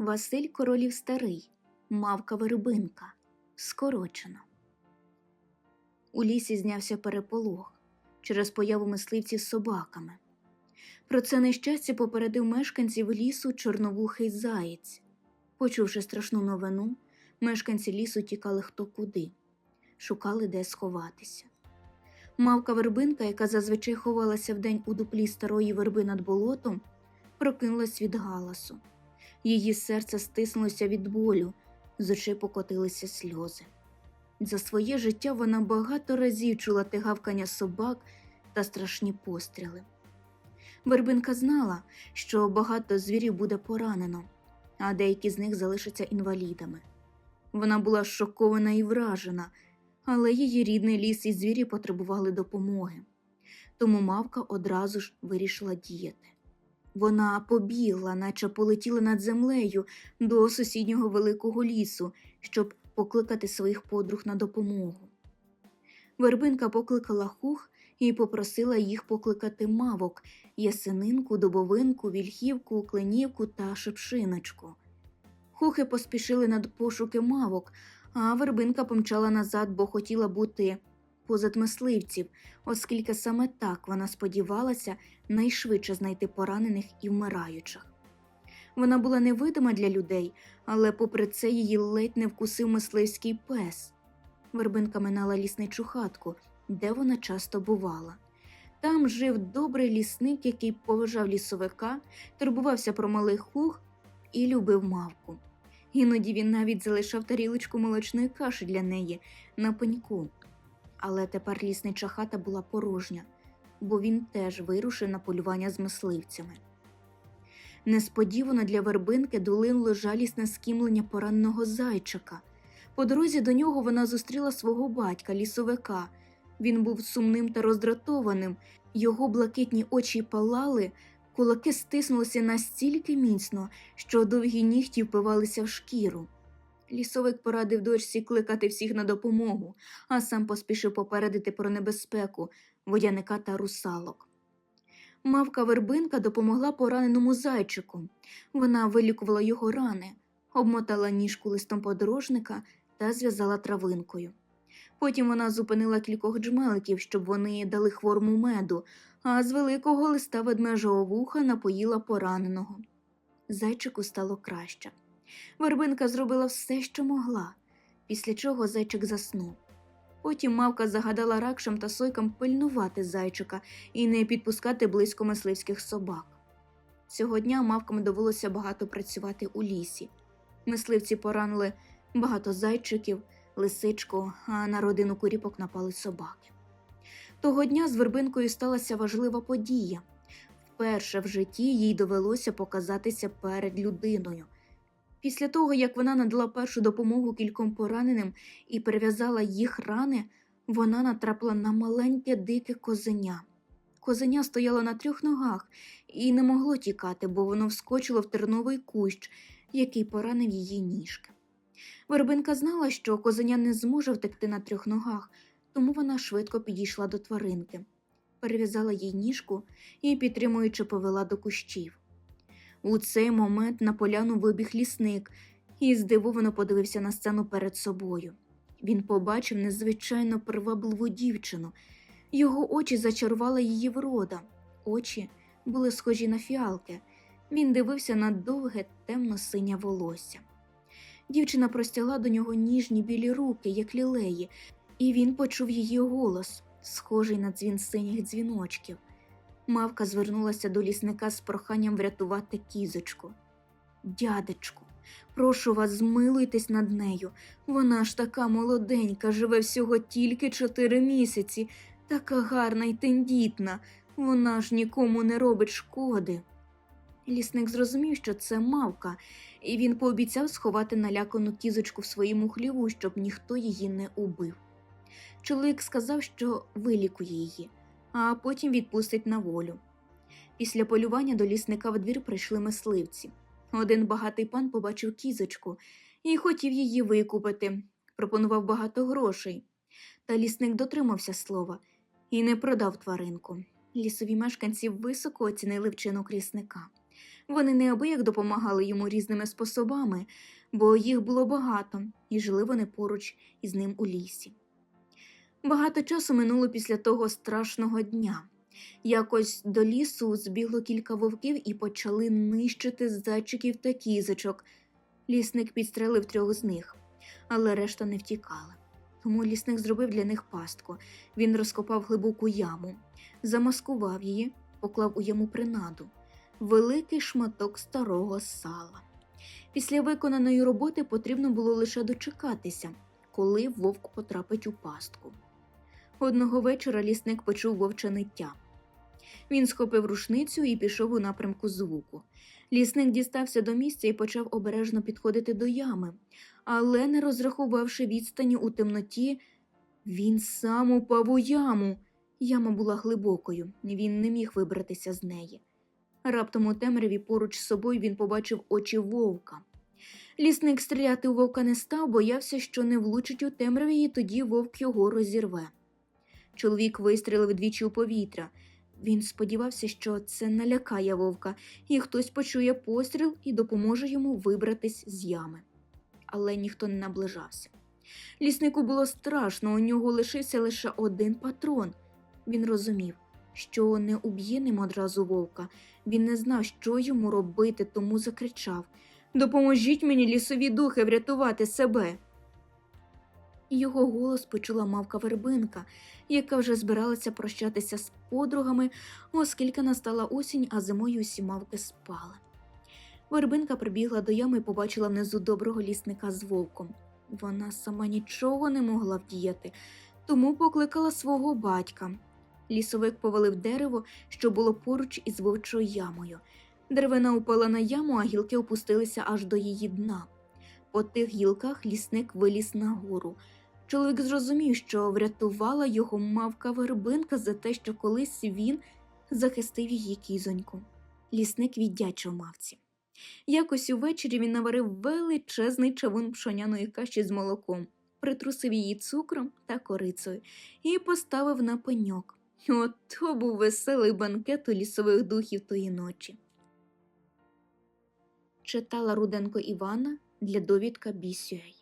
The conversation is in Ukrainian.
Василь Королів Старий, мавка вербинка, скорочено. У лісі знявся переполох через появу мисливців з собаками. Про це нещастя попередив мешканців лісу чорновухий заєць. Почувши страшну новину, мешканці лісу тікали хто куди, шукали де сховатися. Мавка вербинка, яка зазвичай ховалася вдень у дуплі старої верби над болотом, прокинулась від галасу. Її серце стиснулося від болю, з очей покотилися сльози. За своє життя вона багато разів чула те гавкання собак та страшні постріли. Вербинка знала, що багато звірів буде поранено, а деякі з них залишаться інвалідами. Вона була шокована і вражена, але її рідний ліс і звірі потребували допомоги. Тому мавка одразу ж вирішила діяти. Вона побігла, наче полетіла над землею до сусіднього великого лісу, щоб покликати своїх подруг на допомогу. Вербинка покликала хух і попросила їх покликати мавок ясенинку, дубовинку, вільхівку, кленівку та шипшиночку. Хухи поспішили на пошуки мавок, а вербинка помчала назад, бо хотіла бути позад мисливців, оскільки саме так вона сподівалася найшвидше знайти поранених і вмираючих. Вона була невидима для людей, але попри це її ледь не вкусив мисливський пес. Вербинка минала лісничу хатку, де вона часто бувала. Там жив добрий лісник, який поважав лісовика, турбувався про малих хух і любив мавку. Іноді він навіть залишав тарілочку молочної каші для неї на пеньку. Але тепер ліснича хата була порожня, бо він теж вирушив на полювання з мисливцями. Несподівано для вербинки долинуло жалісне скімлення пораненого зайчика. По дорозі до нього вона зустріла свого батька, лісовика. Він був сумним та роздратованим, його блакитні очі палали, кулаки стиснулися настільки міцно, що довгі нігті впивалися в шкіру. Лісовик порадив дочці кликати всіх на допомогу, а сам поспішив попередити про небезпеку водяника та русалок. Мавка вербинка допомогла пораненому зайчику. Вона вилікувала його рани, обмотала ніжку листом подорожника та зв'язала травинкою. Потім вона зупинила кількох джмеликів, щоб вони дали хворому меду, а з великого листа ведмежого вуха напоїла пораненого. Зайчику стало краще. Вербинка зробила все, що могла, після чого зайчик заснув. Потім мавка загадала ракшам та сойкам пильнувати зайчика і не підпускати близько мисливських собак. Цього дня мавкам довелося багато працювати у лісі. Мисливці поранили багато зайчиків, лисичку, а на родину куріпок напали собаки. Того дня з вербинкою сталася важлива подія. Вперше в житті їй довелося показатися перед людиною. Після того, як вона надала першу допомогу кільком пораненим і перев'язала їх рани, вона натрапила на маленьке дике козеня. Козеня стояло на трьох ногах і не могло тікати, бо воно вскочило в терновий кущ, який поранив її ніжки. Вербинка знала, що козеня не зможе втекти на трьох ногах, тому вона швидко підійшла до тваринки, перев'язала їй ніжку і, підтримуючи, повела до кущів. У цей момент на поляну вибіг лісник і здивовано подивився на сцену перед собою. Він побачив незвичайно привабливу дівчину. Його очі зачарувала її врода, очі були схожі на фіалки. Він дивився на довге темно-синє волосся. Дівчина простягла до нього ніжні білі руки, як лілеї, і він почув її голос, схожий на дзвін синіх дзвіночків. Мавка звернулася до лісника з проханням врятувати кізочку. Дядечку, прошу вас, змилуйтесь над нею. Вона ж така молоденька, живе всього тільки чотири місяці, така гарна й тендітна. Вона ж нікому не робить шкоди. Лісник зрозумів, що це мавка, і він пообіцяв сховати налякану кізочку в своєму хліву, щоб ніхто її не убив. Чоловік сказав, що вилікує її а потім відпустить на волю. Після полювання до лісника в двір прийшли мисливці. Один багатий пан побачив кізочку і хотів її викупити, пропонував багато грошей. Та лісник дотримався слова і не продав тваринку. Лісові мешканці високо оцінили вчинок лісника. Вони неабияк допомагали йому різними способами, бо їх було багато, і жили вони поруч із ним у лісі. Багато часу минуло після того страшного дня. Якось до лісу збігло кілька вовків і почали нищити зайчиків та кізочок. Лісник підстрелив трьох з них, але решта не втікала. Тому лісник зробив для них пастку. Він розкопав глибоку яму, замаскував її, поклав у яму принаду великий шматок старого сала. Після виконаної роботи потрібно було лише дочекатися, коли вовк потрапить у пастку. Одного вечора лісник почув вовче ниття. Він схопив рушницю і пішов у напрямку звуку. Лісник дістався до місця і почав обережно підходити до ями, але, не розрахувавши відстані у темноті, він сам упав у яму. Яма була глибокою, він не міг вибратися з неї. Раптом у темряві поруч з собою він побачив очі вовка. Лісник стріляти у вовка не став, боявся, що не влучить у темряві, і тоді вовк його розірве. Чоловік вистрілив двічі у повітря. Він сподівався, що це налякає вовка, і хтось почує постріл і допоможе йому вибратись з ями. Але ніхто не наближався. Ліснику було страшно, у нього лишився лише один патрон. Він розумів, що не уб'є ним одразу вовка. Він не знав, що йому робити, тому закричав Допоможіть мені, лісові духи, врятувати себе. Його голос почула мавка вербинка, яка вже збиралася прощатися з подругами, оскільки настала осінь, а зимою усі мавки спали. Вербинка прибігла до ями і побачила внизу доброго лісника з вовком. Вона сама нічого не могла вдіяти, тому покликала свого батька. Лісовик повалив дерево, що було поруч із вовчою ямою. Деревина упала на яму, а гілки опустилися аж до її дна. По тих гілках лісник виліз нагору. Чоловік зрозумів, що врятувала його мавка вербинка за те, що колись він захистив її кізоньку. Лісник віддячив мавці. Якось увечері він наварив величезний чавун пшоняної каші з молоком, притрусив її цукром та корицею і поставив на пеньок. Ото був веселий банкет у лісових духів тої ночі. Читала Руденко Івана для довідка Бісюей.